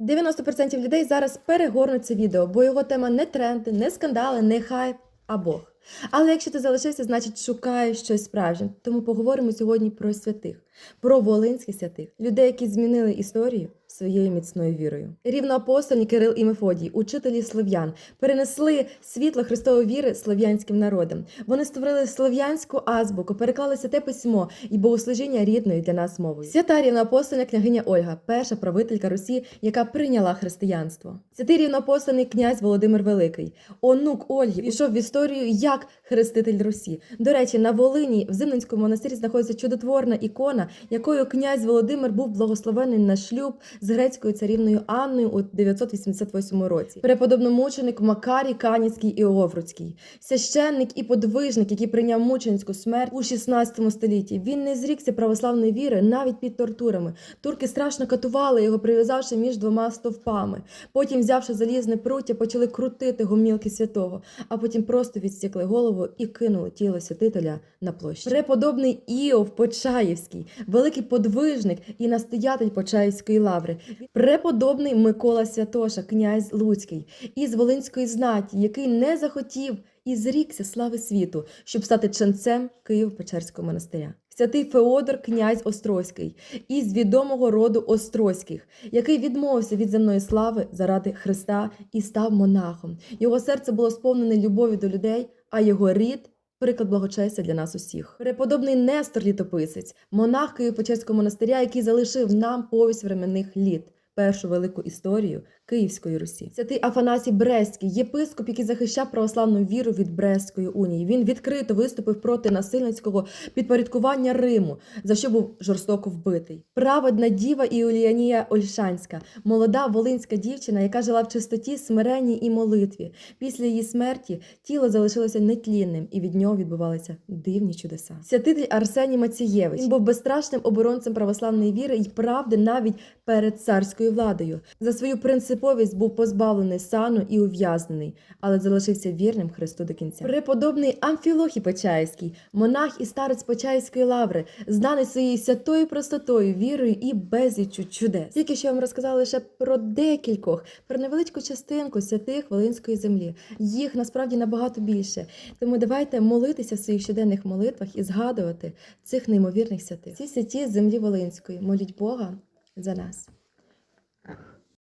90% людей зараз перегорнуть це відео, бо його тема не тренди, не скандали, не хайп, а Бог. Але якщо ти залишився, значить шукаєш щось справжнє. Тому поговоримо сьогодні про святих, про волинських святих, людей, які змінили історію своєю міцною вірою. Рівноапостольні Кирил і Мефодій, учителі слов'ян, перенесли світло Христової віри слов'янським народам. Вони створили слов'янську азбуку, переклали святе письмо і богослужіння рідною для нас мовою. Свята рівноапостольна княгиня Ольга, перша правителька Русі, яка прийняла християнство. Святий рівноапостольний князь Володимир Великий, онук Ольги, пішов в історію як хреститель Русі. До речі, на Волині в Зимненському монастирі знаходиться чудотворна ікона, якою князь Володимир був благословений на шлюб з грецькою царівною Анною у 988 році. Преподобно мученик Макарій Канівський і Овруцький, священник і подвижник, який прийняв мученицьку смерть у 16 столітті. Він не зрікся православної віри навіть під тортурами. Турки страшно катували його, прив'язавши між двома стовпами. Потім, взявши залізне пруття, почали крутити гомілки святого, а потім просто відстікли голову і кинули тіло святителя на площі. Преподобний Іов Почаївський, великий подвижник і настоятель Почаївської лаври, преподобний Микола Святоша, князь Луцький, із Волинської знаті, який не захотів і зрікся слави світу, щоб стати ченцем Києво-Печерського монастиря. Святий Феодор, князь Острозький, із відомого роду Острозьких, який відмовився від земної слави заради Христа і став монахом. Його серце було сповнене любові до людей, а його рід приклад благочестя для нас усіх. Преподобний Нестор Літописець, монах Києво-Печерського монастиря, який залишив нам повість временних літ. Першу велику історію Київської Русі. Святий Афанасій Брестський, єпископ, який захищав православну віру від Брестської унії. Він відкрито виступив проти насильницького підпорядкування Риму, за що був жорстоко вбитий. Праведна діва Іуліанія Ольшанська, молода волинська дівчина, яка жила в чистоті, смиренні і молитві. Після її смерті тіло залишилося нетлінним, і від нього відбувалися дивні чудеса. Святитель Арсеній Мацієвич він був безстрашним оборонцем православної віри і правди навіть перед царською владою. За свою принциповість був позбавлений сану і ув'язнений, але залишився вірним Христу до кінця. Преподобний Амфілохій Почаївський, монах і старець Почаївської лаври, знаний своєю святою простотою, вірою і безліччю чудес. Тільки що я вам розказала лише про декількох, про невеличку частинку святих Волинської землі. Їх насправді набагато більше. Тому давайте молитися в своїх щоденних молитвах і згадувати цих неймовірних святих. Ці святі землі Волинської. Моліть Бога за нас.